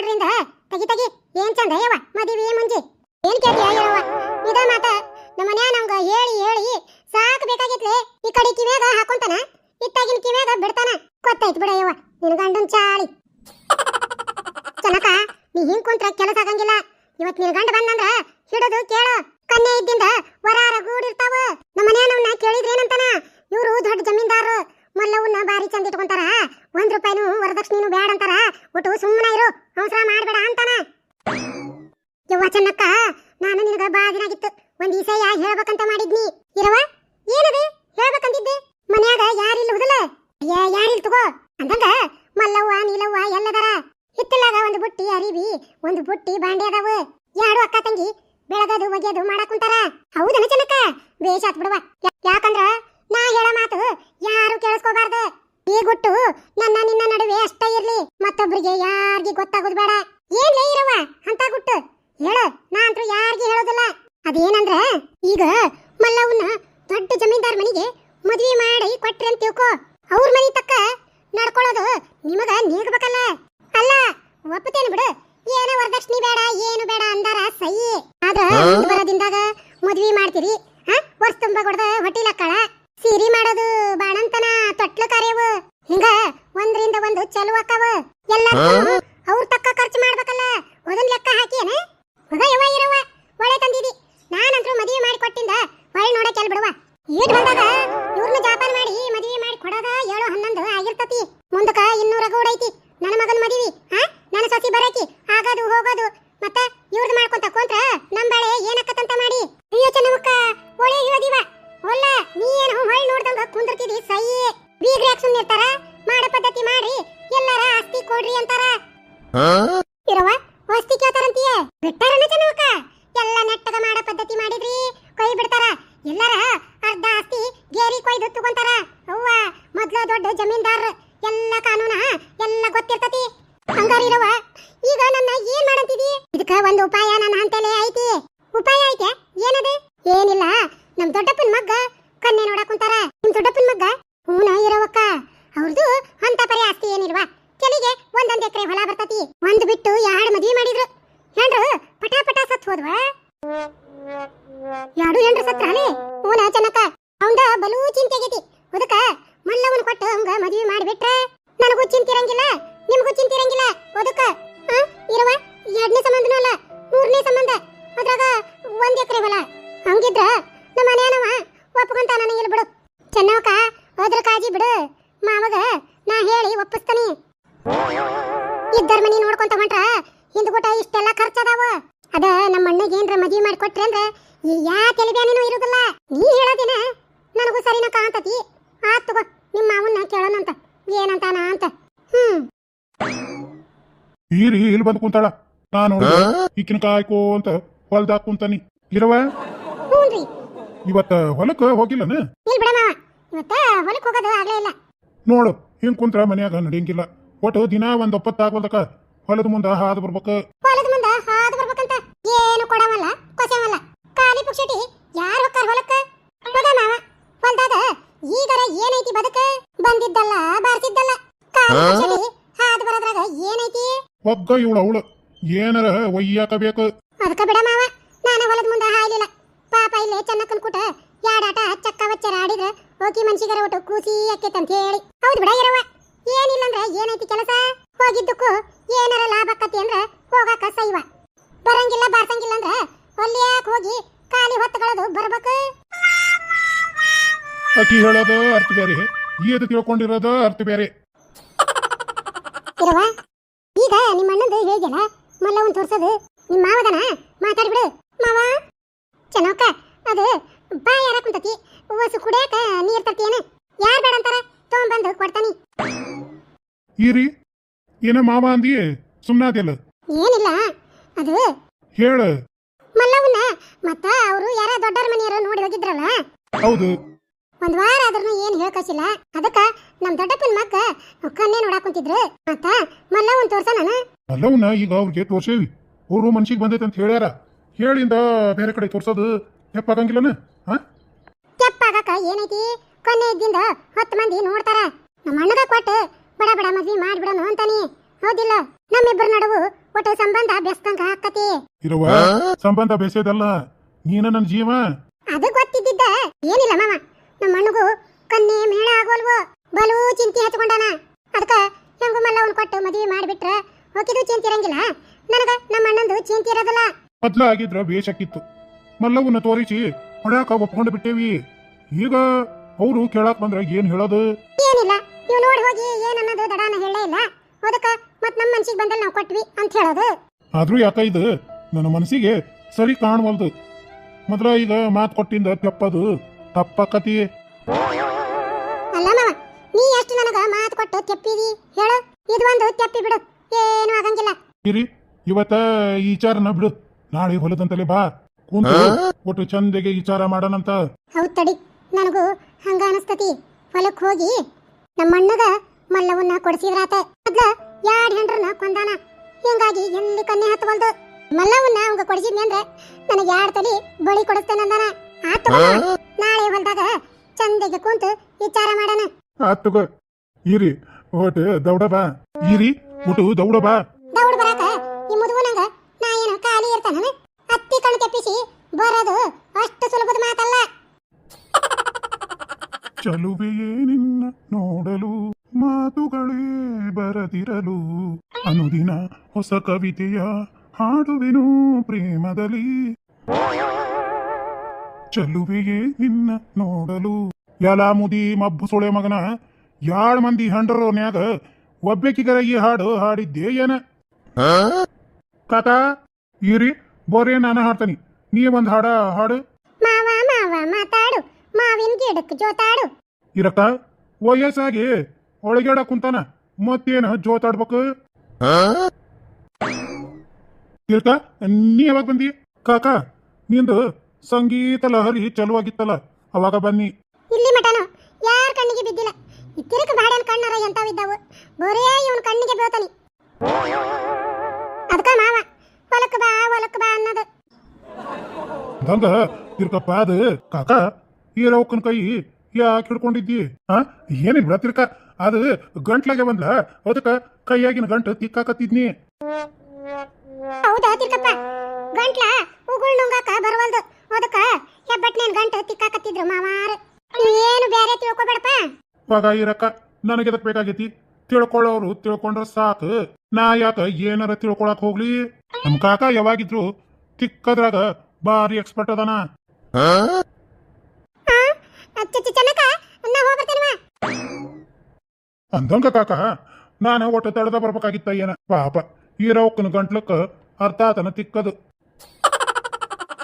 ಗೌಡ್ರಿಂದ ತಗಿ ತಗಿ. ಏನ್ ಚಂದ, ಯವ್ವ? ಮದುವೆ, ಮುಂಜಿ. ಏನ್ ಕೇಳ್ತೀಯ, ಯವ್ವ? ಇದ ಮಾತ ನಮ್ಮ ಮನ್ಯಾಗ ನಮ್ಗ ಹೇಳಿ ಹೇಳಿ ಸಾಕು ಬೇಕಾಗಿತ್ಲೆ. ಈ ಕಡೆ ಕಿವ್ಯಾಗ ಹಾಕೊಂತಾನ? ಇತ್ತಾಗಿನ ಕಿವ್ಯಾಗ ಬಿಡ್ತಾನ? ಗೊತ್ತಾಯ್ತು ಬಿಡ, ಯವ್ವ. ನಿನ್ ಗಂಡನ್ ಚಾಳಿ. ಚನಕ, ನೀ ಹಿಂಗ್ ಕುಂತ್ರ ಕೆಲಸ ಆಗಂಗಿಲ್ಲ. ಇವತ್ ನಿನ್ ಗಂಡ ಬಂದಂದ್ರ ಹಿಡಿದು ಕೇಳು. ಕನ್ಯೆ ಇದ್ದಿಂದ ವರಾರ ಗೂಡಿರ್ತಾವ. ನಮ್ಮ ಮನ್ಯಾನವ್ನ ಕೇಳಿದ್ರೇನಂತಾನ? ಇವರು ದೊಡ್ಡ ಜಮೀನ್ದಾರರು ಮಲ್ಲವನ್ನ ಬಾರಿ ಚಂದ ಇಟ್ಕೊಂತಾರ ಒಂದ್ ರೂಪಾಯಿನೂ ವರದಕ್ಷಿಣೆನು ಬ್ಯಾಡ ಅಂತಾರ ಒಟ್ಟು ಸುಮ್ಮನೆ ಇರು ಅವಸರ ಮಾಡ್ಬೇಡ ಅಂತಾನ ಯವ್ವ ಚೆನ್ನಕ್ಕ ನಾನು ನಿನಗ ಬಾ ದಿನಾಗಿತ್ತು ಒಂದ್ ಈಸಯ್ಯ ಹೇಳ್ಬೇಕಂತ ಮಾಡಿದ್ನಿ ಇರವ ಏನದು ಹೇಳ್ಬೇಕಂತಿದ್ದೆ ಮನ್ಯಾಗ ಯಾರಿಲ್ಲ ಹುದಲ ತಗೋ. ಮಲ್ಲವ್ವ, ನೀಲವ್ವ ಎಲ್ಲದರ. ಹಿತ್ತಲಾಗ ಒಂದು ಬುಟ್ಟಿ, ಅರಿವಿ, ಒಂದು ಬುಟ್ಟಿ ಬಾಂಡೆ ಅದಾವು. ಎರಡು ಅಕ್ಕ ತಂಗಿ ಬೆಳಗದು ಒಗೆದು ಮಾಡಕ್ ಕುಂತಾರ. ಹೌದನ ಜನಕ ಬೇಷ ಆತ್ ಬಿಡುವ. ಯಾಕಂದ್ರ ನಾ ಹೇಳೋ ಮಾತು ಯಾರು ಕೇಳಿಸ್ಕೋಬಾರ್ದು. ಈ ಗುಟ್ಟು ನನ್ನ ನಿನ್ನ ನಡುವೆ ಅಷ್ಟೇ ಇರ್ಲಿ. ಮತ್ತೊಬ್ರಿಗೆ ಯಾರಿಗೆ ಗೊತ್ತಾಗೋದು ಬೇಡ. ಏನ್ಲೇ ಇರವ ಅಂತ ಗುಟ್ಟು? ಹೇಳು, ನಾ ಅಂತೂ ಯಾರಿಗೂ ಹೇಳೋದಿಲ್ಲ. ಅದೇನಂದ್ರ, ಈಗ ಏನಿಲ್ಲ, ನಮ್ ದೊಡ್ಡಪ್ಪನ ಮಗ್ಗ ಕಣ್ಣೆ ನೋಡಕ್ ಕುಂತಾರ. ನಿಮ್ ದೊಡ್ಡಪ್ಪನ ಮಗ್ಗ? ಹೂನ ಇರವಕ್ಕ. ಅವ್ರದ್ದು ಅಂತ ಪರಿ ಆಸ್ತಿ ಏನಿಲ್ವಾ? ಕೆಲಿಗೆ ಒಂದೊಂದ್ ಎಕರೆ ಹೊಲ ಬರ್ತತಿ, ಒಂದ್ ಬಿಟ್ಟು ಎರಡ್ ಮದ್ವಿ ಮಾಡಿದ್ರು. ಹೆಂಡ್ರು ಪಟ ಪಟ ಸತ್ ಹೋದ್ವಾ? ಯಾಡು ಹೆಂಡ್ರು ಸತ್ರಾಲೆ? ಹೂನ ಚನಕ ಅವಂದ ಬಲೂ ಚಿಂತೆ ಆಗೈತಿ. ಅದಕ್ಕ ಮಲ್ಲವನ್ ಕೊಟ್ಟು ಅವಂಗ ಮದ್ವಿ ಮಾಡಿಬಿಟ್ರೆ ನನಗೂ ಚಿಂತಿರಂಗಿಲ್ಲ, ನಿಮ್ಗೂ ಚಿಂತೆ ಇರಂಗಿಲ್ಲ ಅದಕ್ಕ ಇರವ ಎರಡನೇ ಸಂಬಂಧನೂ ಅಲ್ಲ, ಮೂರನೇ ಸಂಬಂಧ. ಅದ್ರಾಗ ಒಂದ್ ಎಕರೆ ಹೊಲ. ಹಂಗಿದ್ರ ನಮ್ಮ ಮನೆಯನವ ಒಪ್ಕೊಂತ ನನಗೆ ಬಿಡು. ಚೆನ್ನವಕ್ಕ ಅದ್ರ ಕಾಜಿ ಬಿಡು. ಮಾವಾಗ ನಾ ಹೇಳಿ ಒಪ್ಪಿಸ್ತಾನೆ. ಇದ್ದರ ಮನಿ ನೋಡ್ಕೊಂತ ಹೊಂಟ್ರ ಹಿಂದ್ಗುಟ ಇಷ್ಟೆಲ್ಲ ಖರ್ಚದಾವ. ಅದ ನಮ್ಮ ಅಣ್ಣಗೆ ಏನ್ರ ಮದ್ವಿ ಮಾಡಿ ಕೊಟ್ರಿ ಅಂದ್ರೆ ಯಾ ತೆಲಿಬ್ಯಾನೇನೂ ಇರುದಿಲ್ಲ. ನೀ ಹೇಳೋದಿನ ನನಗೂ ಸರಿನ ಕಾಂತತಿ ಆತ್ ತಗೋ ನಿಮ್ಮ ಮಾವನ್ನ ಕೇಳೋಣಂತ. ಏನಂತಾನ ಅಂತ. ಹ್ಮ್. ಈರಿ ಇಲ್ಲಿ ಬಂದು ಕುಂತಾಳ. ನಾನು ಈಕಿನ ಕಾಯ್ಕೋ ಅಂತ ಹೊಲ್ದಾಗ ಕುಂತಾನಿ. ಇರವ ಹ್ಞೂನ್ರಿ ಇವತ್ತ ಹೊಲಕ್ಕ ಹೋಗಿಲ್ಲನ? ಇಲ್ ಬಿಡ ಮಾವ ಇವತ್ತ ಹೊಲಕ್ಕೆ ಹೋಗೋದು ಆಗ್ಲೇ ಇಲ್ಲ. ನೋಡು ಹಿಂಗ್ ಕುಂತ್ರ ಮನ್ಯಾಗ ನಡೆಯಂಗಿಲ್ಲ. ಒಟ್ಟು ದಿನ ಒಂದ್ ಒಪ್ಪತ್ತಾಗೋದಕ್ಕ ಹೊಲದ ಮುಂದ ಹಾದು ಬರ್ಬೇಕು. ಹೊಲದ ಮುಂದ ಹಾದು ಬರ್ಬೇಕಂತ ಏನು ಕೊಡವಲ್ಲ ಕೊಸೆವಲ್ಲ. ಖಾಲಿ ಪುಕ್ಷಟಿ ಯಾರು ಹೊಕ್ಕಾರ ಹೊಲಕ್ಕ? ಹೋಗ ಮಾವ. ಹೊಲ್ದಾಗ ಈಗರ ಏನೈತಿ ಬದುಕ? ಬಂದಿದ್ದಲ್ಲ ಬಾರ್ತಿದ್ದಲ್ಲ ಖಾಲಿ ಪುಕ್ಷಟಿ ಹಾದು ಬರೋದ್ರಾಗ ಏನೈತಿ? ಒಗ್ಗ ಇವಳು ಅವಳು. ಏನರ ಒಯ್ಯಾಕ ಬೇಕು ಅದಕ್ಕ ಬಿಡ ಮಾವ ನಾನು ಹೊಲದ ಮುಂದೆ ಪಾಪ ಇಲ್ಲೇ ಚೆನ್ನಕ್ಕನ್ ಕೂಟ ಯಾಡಾಟ ಚಕ್ಕ ವಚ್ಚರ ಆಡಿದ್ರ ಹೋಗಿ ಮನ್ಸಿಗರ ಒಟ್ಟು ಕೂಸಿ ಅಕ್ಕೇತಂತ ಹೇಳಿ. ಹೌದು ಬಿಡ ಇರವ ಏನಿಲ್ಲ ಅಂದ್ರೆ ಏನೈತಿ ಕೆಲಸ? ಹೋಗಿದ್ದಕ್ಕೂ ಏನಾರ ಲಾಭ ಆಕತಿ ಅಂದ್ರ ಹೋಗಾಕ ಸೈವ. ಬರಂಗಿಲ್ಲ ಬಾರ್ಸಂಗಿಲ್ಲ ಅಂದ್ರ ಯಾಕ ಹೋಗಿ ಖಾಲಿ ಹೊತ್ತಗಳದು ಬರ್ಬೇಕು? ಅಕ್ಕಿ ಹೇಳೋದು ಅರ್ಥ ಬೇರೆ. ಈದ ತಿಳ್ಕೊಂಡಿರೋದು ಅರ್ಥ ಬೇರೆ. ಇರವ ಈಗ ನಿಮ್ಮ ಅಣ್ಣಂದು ಹೇಳಿದ್ಯಲ್ಲ ಮಲ್ಲವನ್ ತೋರ್ಸೋದು. ನಿಮ್ಮ ಮಾವದನ? ಮಾತಾಡ್ಬಿಡು. ಮಾವ? ಚೆನ್ನೋಕ ಅದು ಬಾಯಾರ ಕುಂತತಿ? ಹೊಸು ಕುಡಿಯಾಕ ನೀರ್ ತರ್ತೀಯನ? ಯಾರ್ ಬೇಡ ಅಂತಾರ? ತಗೊಂಬಂದು ಕೊಡ್ತಾನಿ. ಈರಿ ಏನ ಮಾವ ಅಂದಿ ಸುಮ್ನಾದಿಲ್ಲ ಏನಿಲ್ಲ. ಅದು ಹೇಳ. ಮಲ್ಲವನ್ನ ಮತ್ತ ಅವರು ಯಾರ ದೊಡ್ಡರ ಮನೆಯವರು ನೋಡಿ ಹೋಗಿದ್ರಲ್ಲ? ಹೌದು. ಒಂದ್ ವಾರ ಆದ್ರೂ ಏನ್ ಹೇಳ್ಕಸಿಲ್ಲ. ಅದಕ್ಕ ನಮ್ ದೊಡ್ಡಪ್ಪನ ಮಕ್ಕ ಕನ್ನೆ ನೋಡಾಕ್ ಕುಂತಿದ್ರು. ಮತ್ತ ಮಲ್ಲವನ್ ತೋರ್ಸ ನಾನು ಮಲ್ಲವನ್ನ ಈಗ ಅವ್ರಿಗೆ ತೋರ್ಸೇವಿ. ಅವರು ಮನ್ಸಿಗೆ ಬಂದೈತೆ ಅಂತ ಹೇಳ್ಯಾರ. ಹೇಳಿಂದ ಬೇರೆ ಕಡೆ ತೋರ್ಸೋದು ಹೆಪ್ಪಾಗಂಗಿಲ್ಲನ ಹಾ? ಕೆಪ್ಪಾಗಕ ಏನೈತಿ? ಕೊನೆ ಇದ್ದಿಂದ ಹತ್ತು ಮಂದಿ ನೋಡ್ತಾರ. ನಮ್ಮ ಅಣ್ಣಗ ಕೊಟ್ಟು ಬಡ ಬಡ ಮದ್ವಿ ಮಾಡ್ಬಿಡೋಣ ಅಂತಾನಿ. ಹೌದಿಲ್ಲ? ನಮ್ಮಿಬ್ಬರ ನಡುವು ಒಟ್ಟು ಸಂಬಂಧ ಬೆಸ್ತಂಗ ಹಾಕತಿ ಇರುವ ಸಂಬಂಧ ಬೆಸೆಯದಲ್ಲ ನೀನ ನನ್ನ ಜೀವ? ಅದು ಗೊತ್ತಿದ್ದಿದ್ದ ಏನಿಲ್ಲ ಮಾವ. ನಮ್ಮ ಅಣ್ಣಗೂ ಕನ್ನೆ ಮೇಳ ಆಗೋಲ್ವೋ? ಬಲು ಚಿಂತೆ ಹಚ್ಕೊಂಡಾನ. ಅದಕ್ಕ ಹೆಂಗು ಮಲ್ಲ ಅವ್ನು ಕೊಟ್ಟು ಮದ್ವಿ ಮಾಡಿಬಿಟ್ರ ಹೋಗಿದ್ದು ಚಿಂತೆ ಇರಂಗಿಲ್ಲ. ನನಗ ನಮ್ಮ ಅಣ್ಣಂದು ಚಿಂತೆ ಇರೋದಿಲ್ಲ. ಮೊದ್ಲ ಆಗಿದ್ರ ಬೇಷಕ್ಕಿತ್ತು. ಮಲ್ಲವನ್ನ ತೋರಿಸಿ ಹೊಡ್ಯಾಕ ಒಪ್ಕೊಂಡು ಬಿಟ್ಟೇವಿ. ಈಗ ಅವರು ಕೇಳಾಕ್ ಬಂದ್ರ ಏನ್ ಹೇಳೋದು? ಏನಿಲ್ಲ ನೀವು ನೋಡಿ ಹೋಗಿ ಏನನ್ನೋದು ದಡಾನ ಹೇಳೇ ಇಲ್ಲ. ಅದಕ್ಕ ಮತ್ ನಮ್ಮ ಮನ್ಸಿಗೆ ಬಂದಲ್ಲಿ ನಾವು ಕೊಟ್ವಿ ಅಂತ ಹೇಳೋದು. ಆದ್ರೂ ಯಾಕ ಇದು? ನನ್ನ ಮನಸ್ಸಿಗೆ ಸರಿ ಕಾಣವಲ್ದು. ಮೊದ್ಲ ಈಗ ಮಾತ್ ಕೊಟ್ಟಿಂದ ತೆಪ್ಪದು ತಪ್ಪಕತಿ. ಅಲ್ಲ ಮಾವ ನೀ ಎಷ್ಟು ನನಗ ಮಾತು ಕೊಟ್ಟು ತೆಪ್ಪಿದಿ ಹೇಳು ಇದು ಒಂದು ತೆಪ್ಪಿ ಬಿಡು. ಏನು ಆಗಂಗಿಲ್ಲ. ಇರಿ ಇವತ್ತ ಈ ವಿಚಾರನ ಬಿಡು. ನಾಳೆ ಹೊಲದಂತಲೇ ಬಾ. ಕುಂತು ಒಟ್ಟು ಚಂದಗೆ ವಿಚಾರ ಮಾಡೋಣಂತ. ಹೌದ್ ತಡಿ. ನನಗೂ ಹಂಗ ಅನಸ್ತತಿ. ಹೊಲಕ್ ಹೋಗಿ ನಮ್ಮ ಅಣ್ಣಗ ಮಲ್ಲವನ್ನ ಕೊಡಿಸಿದ್ರಾತ ಮೊದ್ಲ ಯಾಡ್ ಹೆಂಡ್ರನ್ನ ಕೊಂದಾನ. ಹಿಂಗಾಗಿ ಎಲ್ಲಿ ಕನ್ನೆ ಹತ್ತವಲ್ದು ಮಲ್ಲವನ್ನ ಅವಂಗ ಕೊಡಿಸಿದ್ನಿ ಅಂದ್ರೆ ನನಗೆ ಯಾಡ್ ತಲಿ ಬಳಿ ಕೊಡಿಸ್ತೇನಂದಾನ ಆತು ಆತ ನಾಳೆ ಹೊಲ್ದಾಗ ಚಂದಗೆ ಕುಂತು ವಿಚಾರ ಮಾಡೋಣ. ಆತುಗ ಇರಿ ಒಟ್ಟು ದೌಡ ಬಾ. ಇರಿ ಒಟ್ಟು ದೌಡ ಬಾ. ಖಾಲಿ ಅತ್ತಿ ಕಣ್ ತೆಪ್ಪಿಸಿ ಬರೋದು ಅಷ್ಟು ಸುಲಭದ ಮಾತಲ್ಲ. ಚಲುವೆಯೇ ನಿನ್ನ ನೋಡಲು ಮಾತುಗಳೇ ಬರದಿರಲು. ಅನುದಿನ ಹೊಸ ಕವಿತೆಯ ಹಾಡುವೆನು ಪ್ರೇಮದಲ್ಲಿ. ಚಲುವೆಯೇ ನಿನ್ನ ನೋಡಲು. ಎಲ್ಲ ಮುದಿ ಮಬ್ಬು ಸುಳೆ ಮಗನ ಯಾಳ್ ಮಂದಿ ಹಂಡ್ರೋನ್ಯಾಗ ಒಬ್ಬೆಕಿಗರ ಈ ಹಾಡು ಹಾಡಿದ್ದೆ ಏನ ಕಾಕ ಇರಿ ಬೋರಿ ನಾನು ಹಾಡ್ತೀನಿ. ನೀ ಒಂದ್ ಹಾಡ ಹಾಡು. ಮಾವ ಮಾವ ಮಾತಾಡು. ಮಾವಿನ ಗಿಡಕ್ಕೆ ಜೋತಾಡು. ಇರಕ್ಕ ವಯಸ್ಸಾಗಿ ಒಳಗೇಡ ಕುಂತಾನ. ಮತ್ತೇನ ಜೋತಾಡ್ಬೇಕು? ಇರಕ್ಕ ನೀ ಯಾವಾಗ ಬಂದಿ? ಕಾಕ ನಿಂದು ಸಂಗೀತ ಲಹರಿ ಚಲುವಾಗಿತ್ತಲ್ಲ ಅವಾಗ ಬನ್ನಿ. ಇಲ್ಲಿ ಮಟನ. ಯಾರ ಕಣ್ಣಿಗೆ ಬಿದ್ದಿಲ್ಲ. ಇತ್ತಿರಕ ತಿರುಕು ಬಾಡನ್ ಕಣ್ಣರ ಎಂತಾವಿದ್ದಾವು ಬರೇ ಇವನ್ ಕಣ್ಣಿಗೆ ಬೀಳ್ತಾನಿ. ಅದಕ್ಕ ಮಾವ. ಹೊಲಕ್ ಬಾ ಹೊಲಕ್ ಬಾ ಅನ್ನೋದು. ಹಂಗ ಇರ್ಕಪ್ಪ ಅದು. ಕಾಕ ಈ ರೌಕನ್ ಕೈ ಯಾಕೆ ಹಿಡ್ಕೊಂಡಿದ್ದಿ? ಆ? ಏನಿಲ್ಲ ಬಿಡ ತಿರ್ಕ ಅದು ಗಂಟ್ಲಾಗೆ ಬಂದ್ಲ. ಅದಕ್ಕ ಕೈಯಾಗಿನ ಗಂಟು ತಿಕ್ಕಾಕತ್ತಿದ್ನಿ. ಹೌದಾ ತಿರ್ಕಪ್ಪ? ಗಂಟ್ಲ ಉಗುಳ್ ನುಂಗಾಕ ಬರವಲ್ದು. ಅದಕ್ಕ ಹೆಬ್ಬಟ್ನೇನ್ ಗಂಟು ತಿಕ್ಕಾಕತ್ತಿದ್ರು ಮಾವಾರ. ಏನು ಬೇರೆ ತಿಳ್ಕೊಬೇಡಪ್ಪ. ಇವಾಗ ಇರಕ್ಕ ನನಗೆ ಬೇಕಾಗೈತಿ? ತಿಳ್ಕೊಳ್ಳೋರು ತಿಳ್ಕೊಂಡ್ರ ಸಾಕು. ನಾ ಯಾಕ ಏನಾರ ತಿಳ್ಕೊಳಕ್ ಹೋಗ್ಲಿ? ನಮ್ ಕಾಕ ಯಾವಾಗಿದ್ರು ತಿಕ್ಕದ್ರಾಗ ಬಾರಿ ಎಕ್ಸ್ಪರ್ಟ್ ಅದಾನ. ಅಂದಂಗ ಕಾಕ ನಾನು ಒಟ್ಟು ತಡೆದ ಬರ್ಬೇಕಾಗಿತ್ತ ಏನ? ಪಾಪ ಈ ರೌಕನ ಗಂಟ್ಲಕ್ಕ ಅರ್ಥ ಆತನ ತಿಕ್ಕದು.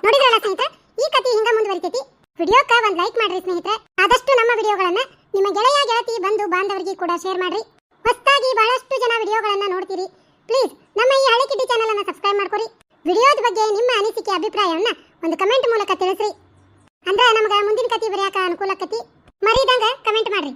ನೋಡಿದ್ರಲ್ಲ ಸ್ನೇಹಿತರೆ ಈ ಕಥೆ ಹಿಂಗ ಮುಂದುವರಿತೈತಿ. ವಿಡಿಯೋಕ್ಕ ಒಂದ್ ಲೈಕ್ ಮಾಡ್ರಿ ಸ್ನೇಹಿತರೆ. ಆದಷ್ಟು ನಮ್ಮ ವಿಡಿಯೋಗಳನ್ನ ನಿಮ್ಮ ಗೆಳೆಯ ಗೆಳತಿ ಬಂಧು ಬಾಂಧವರಿಗೆ ಕೂಡ ಶೇರ್ ಮಾಡ್ರಿ. ಹೊಸದಾಗಿ ಬಹಳಷ್ಟು ಜನ ವಿಡಿಯೋಗಳನ್ನ ನೋಡ್ತೀರಿ. ಪ್ಲೀಸ್ ನಮ್ಮ ಈ ಹಳೆ ಕಿಡ್ಡಿ ಚಾನಲ್ ಅನ್ನು ಸಬ್ಸ್ಕ್ರೈಬ್ ಮಾಡ್ಕೊರಿ ವಿಡಿಯೋದ ಬಗ್ಗೆ ನಿಮ್ಮ ಅನಿಸಿಕೆ, ಅಭಿಪ್ರಾಯವನ್ನ ಒಂದು ಕಮೆಂಟ್ ಮೂಲಕ ತಿಳಿಸ್ರಿ. ಅಂದ್ರೆ ನಮ್ಗೆ ಮುಂದಿನ ಕತೆ ಬರೆಯಕ ಅನುಕೂಲ ಆಕತಿ. ಮರಿದಂಗ ಕಮೆಂಟ್ ಮಾಡ್ರಿ.